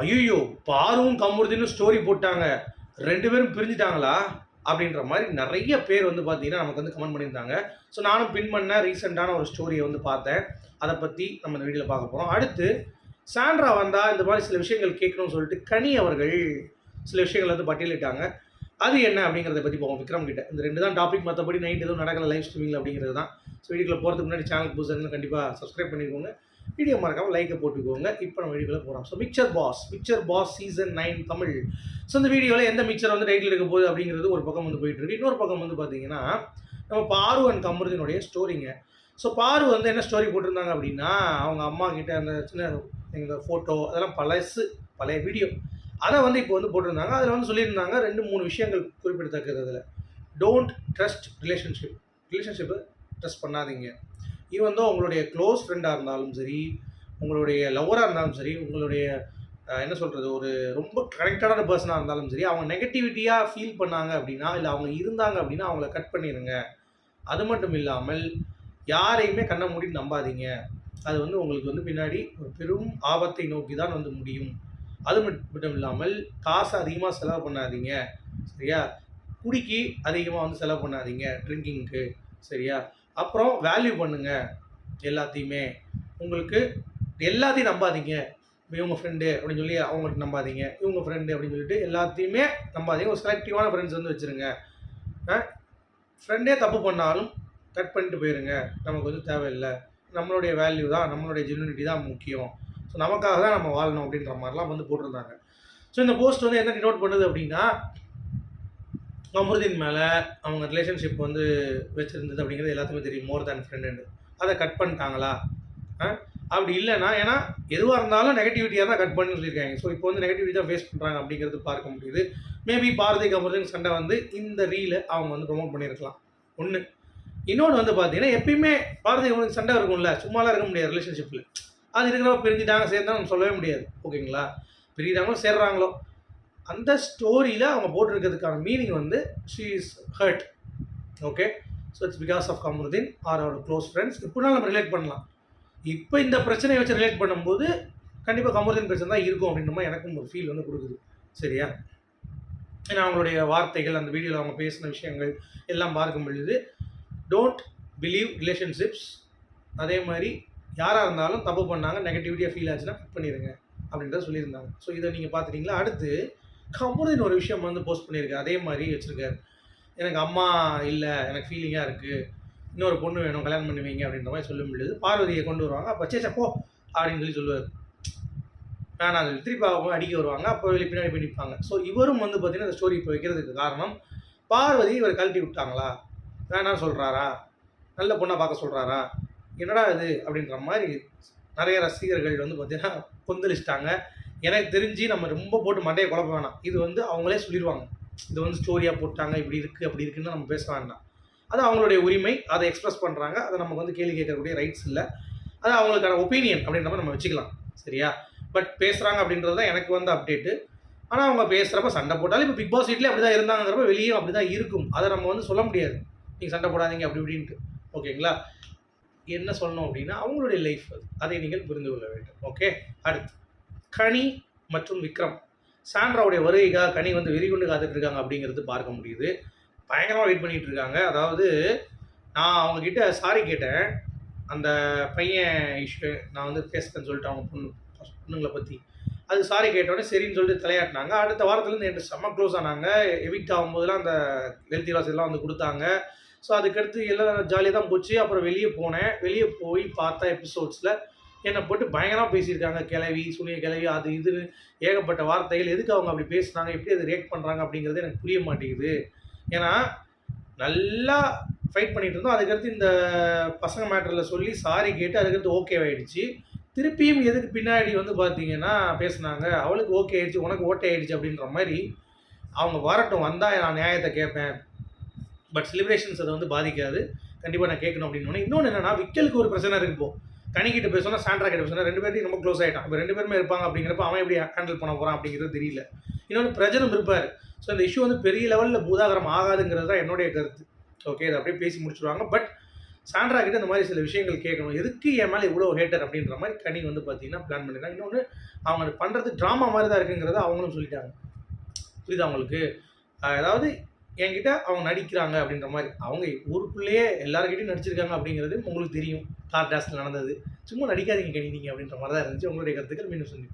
ஐயோ பாரும் கமுருதின்னு ஸ்டோரி போட்டாங்க. ரெண்டு பேரும் பிரிஞ்சுட்டாங்களா? அப்படின்ற மாதிரி நிறைய பேர் வந்து பார்த்தீங்கன்னா நமக்கு வந்து கமெண்ட் பண்ணியிருந்தாங்க. ஸோ நானும் பின் பண்ண ரீசெண்டான ஒரு ஸ்டோரியை வந்து பார்த்தேன். அதை பற்றி நம்ம இந்த வீடியோவில் பார்க்க போகிறோம் அடுத்து சாண்ட்ரா வந்தால் இந்த மாதிரி சில விஷயங்கள் கேட்கணும்னு சொல்லிட்டு கனி அவர்கள் சில விஷயங்கள் வந்து பட்டியலிட்டாங்க. அது என்ன அப்படிங்கிறத பற்றி போவோம் விக்ரம் கிட்ட. இந்த ரெண்டு தான் டாபிக் மற்றபடி நைட் எதுவும் நடக்கல லைவ் ஸ்ட்ரீமிங்கில் அப்படிங்கிறது தான். ஸோ வீடியோக்குள்ள போகிறதுக்கு முன்னாடி சேனல் புதுசாக கண்டிப்பாக சப்ஸ்கிரைப் பண்ணிக்கோங்க. வீடியோ மறக்காமல் லைக்கை போட்டுக்கோங்க. இப்போ நம்ம வீடியோவில் போகிறோம் so mixer pass mixer pass season nine Tamil. So இந்த வீடியோவில் எந்த மிக்சர் வந்து டைட்டில் இருக்க போகுது அப்படிங்கிறது ஒரு பக்கம் வந்து போயிட்டுருக்கு இன்னொரு பக்கம் வந்து பார்த்தீங்கன்னா நம்ம பாரு அண்ட் கமருதினுடைய ஸ்டோரிங்க ஸோ பாரு வந்து என்ன ஸ்டோரி போட்டிருந்தாங்க அப்படின்னா அவங்க அம்மா கிட்ட அந்த சின்ன எங்கள் ஃபோட்டோ அதெல்லாம் பழசு பழைய வீடியோ அதை வந்து இப்போ வந்து போட்டிருந்தாங்க. அதில் வந்து சொல்லியிருந்தாங்க ரெண்டு மூணு விஷயங்கள் குறிப்பிடத்தக்கது அதில். டோன்ட் ட்ரஸ்ட் ரிலேஷன்ஷிப் ரிலேஷன்ஷிப்பை ட்ரஸ்ட் பண்ணாதீங்க. ஈவன் தான் உங்களுடைய க்ளோஸ் ஃப்ரெண்டாக இருந்தாலும் சரி உங்களுடைய லவ்வராக இருந்தாலும் சரி உங்களுடைய என்ன சொல்கிறது ஒரு ரொம்ப கனெக்டடான பர்சனாக இருந்தாலும் சரி அவங்க நெகட்டிவிட்டியாக ஃபீல் பண்ணாங்க அப்படின்னா இல்லை அவங்க இருந்தாங்க அப்படின்னா அவங்கள கட் பண்ணிடுங்க அது மட்டும் இல்லாமல் யாரையுமே கண்ணை மூடி நம்பாதீங்க. அது வந்து உங்களுக்கு வந்து பின்னாடி ஒரு பெரும் ஆபத்தை நோக்கி தான் வந்து முடியும். அது மட்டும் இல்லாமல் காசு அதிகமாக செலவு பண்ணாதீங்க. சரியா? குடிக்கு அதிகமாக வந்து செலவு பண்ணாதீங்க ட்ரிங்கிங்க்கு சரியா? அப்புறம் வேல்யூ பண்ணுங்க எல்லாத்தையுமே. உங்களுக்கு எல்லாத்தையும் நம்பாதீங்க. இவங்க ஃப்ரெண்டு அப்படின்னு சொல்லி அவங்களுக்கு நம்பாதீங்க. இவங்க ஃப்ரெண்டு அப்படின்னு சொல்லிட்டு எல்லாத்தையுமே நம்பாதீங்க. ஒரு செலக்டிவான ஃப்ரெண்ட்ஸ் வந்து வச்சுருங்க. ஃப்ரெண்டே தப்பு பண்ணாலும் கட் பண்ணிட்டு போயிருங்க. நமக்கு வந்து தேவையில்லை. நம்மளுடைய வேல்யூ தான் நம்மளுடைய ஜென்யூனிட்டி தான் முக்கியம். ஸோ நமக்காக தான் நம்ம வாழணும் அப்படின்ற மாதிரிலாம் வந்து போட்டிருந்தாங்க. ஸோ இந்த போஸ்ட் வந்து என்ன டினோட் பண்ணுது அப்படின்னா அமிர்தின் மேலே அவங்க ரிலேஷன்ஷிப் வந்து வச்சுருந்தது அப்படிங்கிறது எல்லாத்துக்குமே தெரியும் மோர் தேன் ஃப்ரெண்டுன்னு அதை கட் பண்ணிட்டாங்களா? ஆ? அப்படி இல்லைன்னா ஏன்னா எதுவாக இருந்தாலும் நெகட்டிவிட்டியாக தான் கட் பண்ணி சொல்லியிருக்காங்க. ஸோ இப்போ வந்து நெகட்டிவிட்டி தான் ஃபேஸ் பண்ணுறாங்க அப்படிங்கிறது பார்க்க முடியுது. மேபி பாரதி அமருதீன் சண்டை வந்து இந்த ரீலை அவங்க வந்து ப்ரொமோட் பண்ணியிருக்கலாம். ஒன்று இன்னொன்று வந்து பார்த்தீங்கன்னா எப்பயுமே பாரதி அமருதீன் சண்டை இருக்கும்ல சும்மாலாம் இருக்க முடியாது ரிலேஷன்ஷிப்பில் அது இருக்கிறவங்க பிரிஞ்சுட்டாங்க சேர்ந்தா நம்ம சொல்லவே முடியாது. ஓகேங்களா? பிரிஞ்சுட்டாங்களோ சேர்றாங்களோ? அந்த ஸ்டோரியில் அவங்க போட்டிருக்கிறதுக்கான மீனிங் வந்து she is hurt okay so it's because of Kamarudeen are our close friends இப்படின்னா நம்ம ரிலேட் பண்ணலாம். இப்போ இந்த பிரச்சனையை வச்சு ரிலேட் பண்ணும்போது கண்டிப்பாக கமருதீன் பிரச்சனை தான் இருக்கும் அப்படின்ற மாதிரி எனக்கும் ஒரு ஃபீல் வந்து கொடுக்குது. சரியா? ஏன்னா அவங்களுடைய வார்த்தைகள் அந்த வீடியோவில் அவங்க பேசின விஷயங்கள் எல்லாம் பார்க்கும் பொழுது டோன்ட் பிலீவ் ரிலேஷன்ஷிப்ஸ் அதே மாதிரி யாராக இருந்தாலும் தப்பு பண்ணாங்க நெகட்டிவிட்டியாக ஃபீல் ஆச்சுன்னா கட் பண்ணிடுங்க அப்படின்றத சொல்லியிருந்தாங்க. ஸோ இதை நீங்கள் பார்த்துட்டீங்களா? அடுத்து கமருதீன் ஒரு விஷயம் வந்து போஸ்ட் பண்ணியிருக்காரு. அதே மாதிரி வச்சுருக்காரு. எனக்கு அம்மா இல்லை எனக்கு ஃபீலிங்காக இருக்குது இன்னொரு பொண்ணு வேணும் கல்யாணம் பண்ணுவீங்க அப்படின்ற மாதிரி சொல்ல முடியாது. பார்வதியை கொண்டு வருவாங்க. அப்போ சே போ அப்படின்னு சொல்லி சொல்லுவார். வேணாம் சொல்லி. திருப்பி அவங்க அடிக்க வருவாங்க. அப்போ வெளியே பின்னாடி போய் நிற்பாங்க ஸோ இவரும் வந்து பார்த்தீங்கன்னா இந்த ஸ்டோரி இப்போ வைக்கிறதுக்கு காரணம் பார்வதி இவர் கழட்டி விட்டாங்களா? வேணாம் சொல்கிறாரா நல்ல பொண்ணாக பார்க்க சொல்கிறாரா என்னடா இது? அப்படின்ற மாதிரி நிறைய ரசிகர்கள் வந்து பார்த்தீங்கன்னா கொந்தளிச்சிட்டாங்க. எனக்கு தெரிஞ்சு நம்ம ரொம்ப போட்டு மண்டையை குழப்ப வேணாம். இது வந்து அவங்களே சொல்லிடுவாங்க இது வந்து ஸ்டோரியாக போட்டாங்க இப்படி இருக்குது அப்படி இருக்குன்னு நம்ம பேச வேண்டாம். அது அவங்களுடைய உரிமை. அதை எக்ஸ்பிரஸ் பண்ணுறாங்க அதை நமக்கு வந்து கேள்வி கேட்கக்கூடிய ரைட்ஸ் இல்லை. அது அவங்களுக்கான ஒப்பீனியன் அப்படின்ற மாதிரி நம்ம வச்சுக்கலாம். சரியா? பட் பேசுகிறாங்க அப்படின்றது தான் எனக்கு வந்து அப்டேட்டு ஆனால் அவங்க பேசுகிறப்ப சண்டை போட்டாலும் இப்போ பிக் பாஸ் வீட்லேயே அப்படி தான் இருந்தாங்கிறப்ப வெளியும் அப்படி தான் இருக்கும். அதை நம்ம வந்து சொல்ல முடியாது. நீங்கள் சண்டை போடாதீங்க அப்படி இப்படின்ட்டு. ஓகேங்களா? என்ன சொல்லணும் அப்படின்னா அவங்களுடைய லைஃப் அது. அதை நீங்கள் புரிந்து கொள்ள வேண்டும். ஓகே? அடுத்து. கனி மற்றும் விக்ரம். சாண்ட்ராவுடைய வருகைக்காக கனி வந்து வெறிகுண்டு காத்துட்டு இருக்காங்க அப்படிங்கிறது பார்க்க முடியுது. பயங்கரமாக வெயிட் பண்ணிட்டு இருக்காங்க அதாவது நான் அவங்கக்கிட்ட சாரி கேட்டேன். அந்த பையன் இஷ்யூ நான் வந்து பேசுகிறேன்னு சொல்லிட்டு அவங்க பொண்ணு பொண்ணுங்களை பற்றி அது சாரி கேட்டோடனே சரின்னு சொல்லிட்டு தலையாட்டினாங்க. அடுத்த வாரத்துலேருந்து என்கிட்ட செம்ம க்ளோஸ் ஆனாங்க. எவிக்ட் ஆகும்போதெல்லாம் அந்த ஹெல்த்தி வாஸ் எல்லாம் வந்து கொடுத்தாங்க. ஸோ அதுக்கடுத்து எல்லாம் ஜாலியாக தான் போச்சு. அப்புறம் வெளியே போனேன். வெளியே போய் பார்த்தா எபிசோட்ஸில் என்னை போட்டு பயங்கரமாக பேசியிருக்காங்க. கிளவி சுனிய கிளவி அது இதுன்னு ஏகப்பட்ட வார்த்தைகள். எதுக்கு அவங்க அப்படி பேசுனாங்க எப்படி அதை ரியாக்ட் பண்ணுறாங்க அப்படிங்கிறது எனக்கு புரிய மாட்டேங்குது. ஏன்னா நல்லா ஃபைட் பண்ணிட்டு இருந்தோம். அதுக்கடுத்து இந்த பசங்க மேட்டரில் சொல்லி சாரி கேட்டு அதுக்கடுத்து ஓகே ஆகிடுச்சு திருப்பியும் எதுக்கு பின்னாடி வந்து பார்த்தீங்கன்னா பேசுனாங்க. அவளுக்கு ஓகே ஆயிடுச்சு உனக்கு ஓட்டே ஆயிடுச்சு அப்படின்ற மாதிரி அவங்க வரட்டும் வந்தால் நான் நியாயத்தை கேட்பேன். பட் செலிப்ரேஷன்ஸ் அதை வந்து பாதிக்காது. கண்டிப்பாக நான் கேட்கணும் அப்படின்னு. இன்னொன்று என்னன்னா விக்கலுக்கு ஒரு பிரச்சனை இருக்குப்போம் இப்போ பேசுனா சாண்ட்ரா கிட்ட பேசணும் ரெண்டு பேரும் ரொம்ப க்ளோஸ் ஆகிட்டான் இப்போ ரெண்டு பேருமே இருப்பாங்க அப்படிங்கிறப்ப அவன் எப்படி ஹேண்டில் பண்ண போகிறான் அப்படிங்கிறது தெரியல. இன்னொன்று பிரஜனும் இருப்பார். ஸோ இந்த இஷ்யூ வந்து பெரிய லெவலில் பூதாகரம் ஆகாதுங்கிறது தான் என்னுடைய கருத்து. ஓகே இதை அப்படியே பேசி முடிச்சுருவாங்க. பட் சாண்ட்ரா கிட்ட இந்த மாதிரி சில விஷயங்கள் கேட்கணும். எதுக்கு என் மேலே இவ்வளோ ஹேட்டர் அப்படின்ற மாதிரி கனி வந்து பார்த்தீங்கன்னா பிளான் பண்ணிருக்காங்க இன்னொன்று அவங்க பண்ணுறது ட்ராமா மாதிரி தான் இருக்குங்கிறத அவங்களும் சொல்லிட்டாங்க. புரியுதா அவங்களுக்கு அதாவது என்கிட்ட அவங்க நடிக்கிறாங்க அப்படின்ற மாதிரி. அவங்க ஊருக்குள்ளேயே எல்லாருக்கிட்டையும் நடிச்சிருக்காங்க அப்படிங்கிறது உங்களுக்கு தெரியும். கார் டாஸ்ல நடந்தது. சும்மா நடிக்காதீங்க கனி அப்படின்ற மாதிரி தான் இருந்துச்சு. உங்களுடைய கருத்துக்கள் மீண்டும் சொல்லி